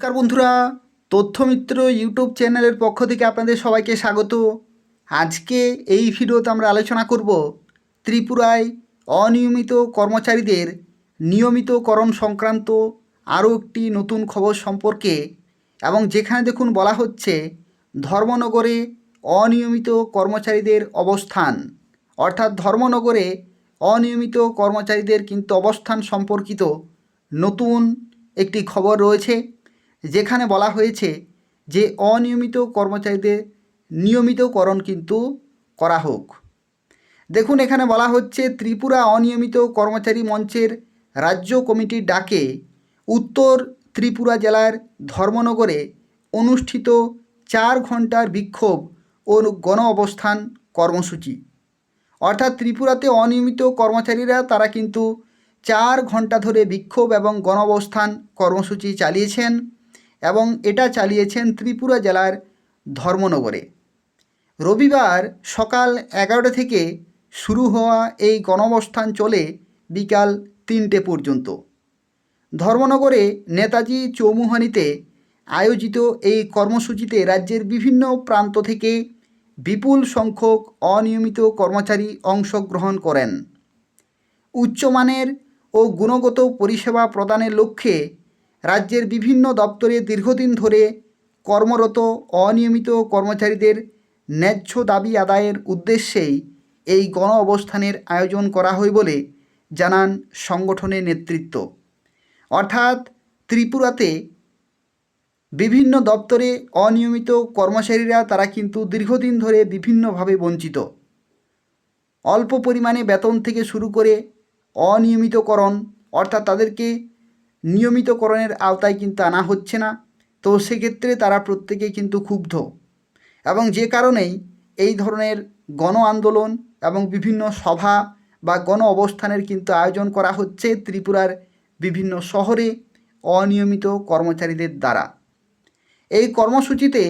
নমস্কার বন্ধুরা, তথ্যমিত্র ইউটিউব চ্যানেলের পক্ষ থেকে আপনাদের সবাইকে স্বাগত। আজকে এই ভিডিওতে আমরা আলোচনা করব ত্রিপুরায় অনিয়মিত কর্মচারীদের নিয়মিতকরণ সংক্রান্ত আরও একটি নতুন খবর সম্পর্কে এবং যেখানে দেখুন বলা হচ্ছে ধর্মনগরে অনিয়মিত কর্মচারীদের অবস্থান। অর্থাৎ ধর্মনগরে অনিয়মিত কর্মচারীদের কিন্তু অবস্থান সম্পর্কিত নতুন একটি খবর রয়েছে। যেখানে বলা হয়েছে যে অনিয়মিত কর্মচারীদের নিয়মিতকরণ কিন্তু করা হোক। দেখুন, এখানে বলা হচ্ছে ত্রিপুরা অনিয়মিত কর্মচারী মঞ্চের রাজ্য কমিটির ডাকে উত্তর ত্রিপুরা জেলার ধর্মনগরে অনুষ্ঠিত চার ঘণ্টার বিক্ষোভ ও গণ অবস্থান কর্মসূচি। অর্থাৎ ত্রিপুরাতে অনিয়মিত কর্মচারীরা, তারা কিন্তু চার ঘণ্টা ধরে বিক্ষোভ এবং গণ অবস্থান কর্মসূচি চালিয়েছেন। এবং এটা চালিয়েছেন ত্রিপুরা জেলার ধর্মনগরে। রবিবার সকাল এগারোটা থেকে শুরু হওয়া এই গণঅবস্থান চলে বিকাল তিনটে পর্যন্ত। ধর্মনগরে নেতাজি চৌমুহানিতে আয়োজিত এই কর্মসূচিতে রাজ্যের বিভিন্ন প্রান্ত থেকে বিপুল সংখ্যক অনিয়মিত কর্মচারী অংশগ্রহণ করেন। উচ্চমানের ও গুণগত পরিষেবা প্রদানের লক্ষ্যে রাজ্যের বিভিন্ন দপ্তরে দীর্ঘদিন ধরে কর্মরত অনিয়মিত কর্মচারীদের ন্যায্য দাবি আদায়ের উদ্দেশ্যেই এই গণ অবস্থানের আয়োজন করা হয় বলে জানান সংগঠনের নেতৃত্ব। অর্থাৎ ত্রিপুরাতে বিভিন্ন দপ্তরে অনিয়মিত কর্মচারীরা তারা কিন্তু দীর্ঘদিন ধরে বিভিন্নভাবে বঞ্চিত। অল্প পরিমাণে বেতন থেকে শুরু করে অনিয়মিতকরণ, অর্থাৎ তাদেরকে নিয়মিতকরণের আওতায় কিন্তু আনা হচ্ছে না, তো সেক্ষেত্রে তারা প্রত্যেকে কিন্তু ক্ষুব্ধ। এবং যে কারণেই এই ধরনের গণ আন্দোলন এবং বিভিন্ন সভা বা গণ অবস্থানের কিন্তু আয়োজন করা হচ্ছে ত্রিপুরার বিভিন্ন শহরে অনিয়মিত কর্মচারীদের দ্বারা। এই কর্মসূচিতে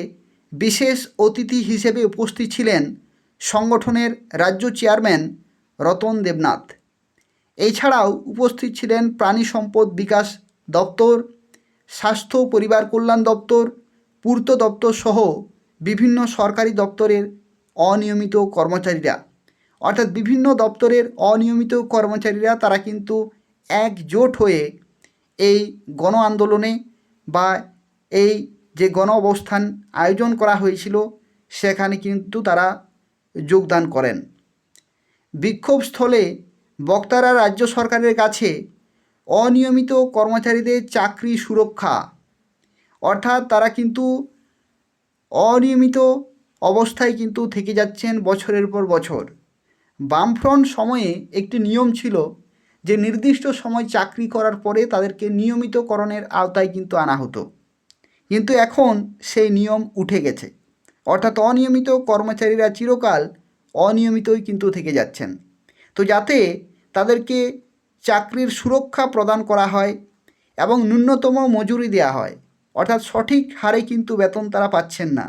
বিশেষ অতিথি হিসেবে উপস্থিত ছিলেন সংগঠনের রাজ্য চেয়ারম্যান রতন দেবনাথ। এছাড়াও উপস্থিত ছিলেন প্রাণী সম্পদ বিকাশ দপ্তর, স্বাস্থ্য পরিবার কল্যাণ দপ্তর, পূর্ত দপ্তর সহ বিভিন্ন সরকারি দপ্তরের অনিয়মিত কর্মচারীরা। অর্থাৎ বিভিন্ন দপ্তরের অনিয়মিত কর্মচারীরা তারা কিন্তু একজোট হয়ে এই গণ আন্দোলনে বা এই যে গণ অবস্থান আয়োজন করা হয়েছিল, সেখানে কিন্তু তারা যোগদান করেন। বিক্ষোভস্থলে বক্তারা রাজ্য সরকারের কাছে অনিয়মিত কর্মচারীদের চাকরি সুরক্ষা। অর্থাৎ তারা কিন্তু অনিয়মিত অবস্থায় কিন্তু থেকে যাচ্ছেন বছরের পর বছর। বামফ্রন্ট সময়ে একটি নিয়ম ছিল যে নির্দিষ্ট সময় চাকরি করার পরে তাদেরকে নিয়মিতকরণের আওতায় কিন্তু আনা হতো। কিন্তু এখন সেই নিয়ম উঠে গেছে। অর্থাৎ অনিয়মিত কর্মচারীরা চিরকাল অনিয়মিতই কিন্তু থেকে যাচ্ছেন। তো যাতে তাদেরকে চাকরির সুরক্ষা প্রদান করা হয় এবং ন্যূনতম মজুরি দেওয়া হয়। অর্থাৎ সঠিক হারে কিন্তু বেতন তারা পাচ্ছেন না।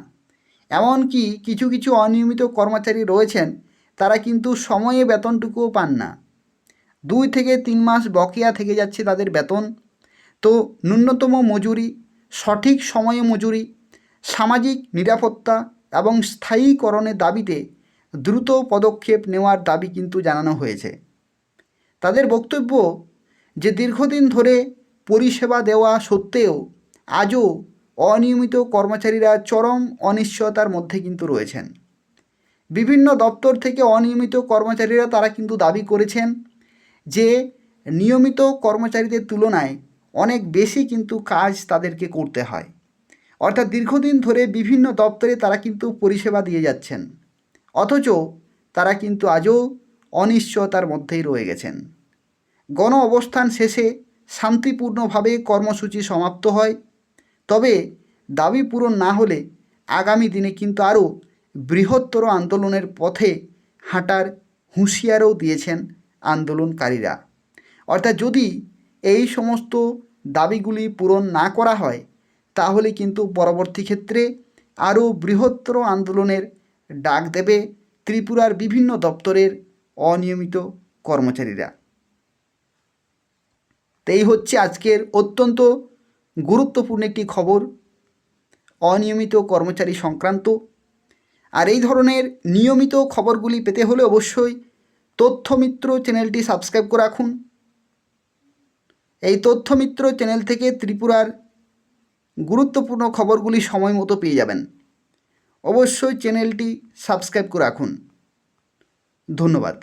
এমনকি কিছু কিছু অনিয়মিত কর্মচারী রয়েছেন, তারা কিন্তু সময়ে বেতনটুকুও পান না। দুই থেকে তিন মাস বকেয়া থেকে যাচ্ছে তাদের বেতন। তো ন্যূনতম মজুরি, সঠিক সময়ে মজুরি, সামাজিক নিরাপত্তা এবং স্থায়ীকরণের দাবিতে দ্রুত পদক্ষেপ নেওয়ার দাবি কিন্তু জানানো হয়েছে। তাদের বক্তব্য যে দীর্ঘদিন ধরে পরিষেবা দেওয়া সত্ত্বেও আজও অনিয়মিত কর্মচারীরা চরম অনিশ্চয়তার মধ্যে কিন্তু রয়েছেন। বিভিন্ন দপ্তর থেকে অনিয়মিত কর্মচারীরা তারা কিন্তু দাবি করেছেন যে নিয়মিত কর্মচারীদের তুলনায় অনেক বেশি কিন্তু কাজ তাদেরকে করতে হয়। অর্থাৎ দীর্ঘদিন ধরে বিভিন্ন দপ্তরে তারা কিন্তু পরিষেবা দিয়ে যাচ্ছেন। অথচ তারা কিন্তু আজও অনিশ্চয়তার মধ্যেই রয়ে গেছেন। গণ অবস্থান শেষে শান্তিপূর্ণভাবে কর্মসূচি সমাপ্ত হয়। তবে দাবি পূরণ না হলে আগামী দিনে কিন্তু আরও বৃহত্তর আন্দোলনের পথে হাঁটার হুঁশিয়ারও দিয়েছেন আন্দোলনকারীরা। অর্থাৎ যদি এই সমস্ত দাবিগুলি পূরণ না করা হয়, তাহলে কিন্তু পরবর্তী ক্ষেত্রে আরও বৃহত্তর আন্দোলনের ডাক দেবে ত্রিপুরার বিভিন্ন দপ্তরের অনিয়মিত কর্মচারীরা। তো এই হচ্ছে আজকের অত্যন্ত গুরুত্বপূর্ণ একটি খবর, অনিয়মিত কর্মচারী সংক্রান্ত। আর এই ধরনের নিয়মিত খবরগুলি পেতে হলে অবশ্যই তথ্যমিত্র চ্যানেলটি সাবস্ক্রাইব করে রাখুন। এই তথ্যমিত্র চ্যানেল থেকে ত্রিপুরার গুরুত্বপূর্ণ খবরগুলি সময় মতো পেয়ে যাবেন। অবশ্যই চ্যানেলটি সাবস্ক্রাইব করে রাখুন। ধন্যবাদ।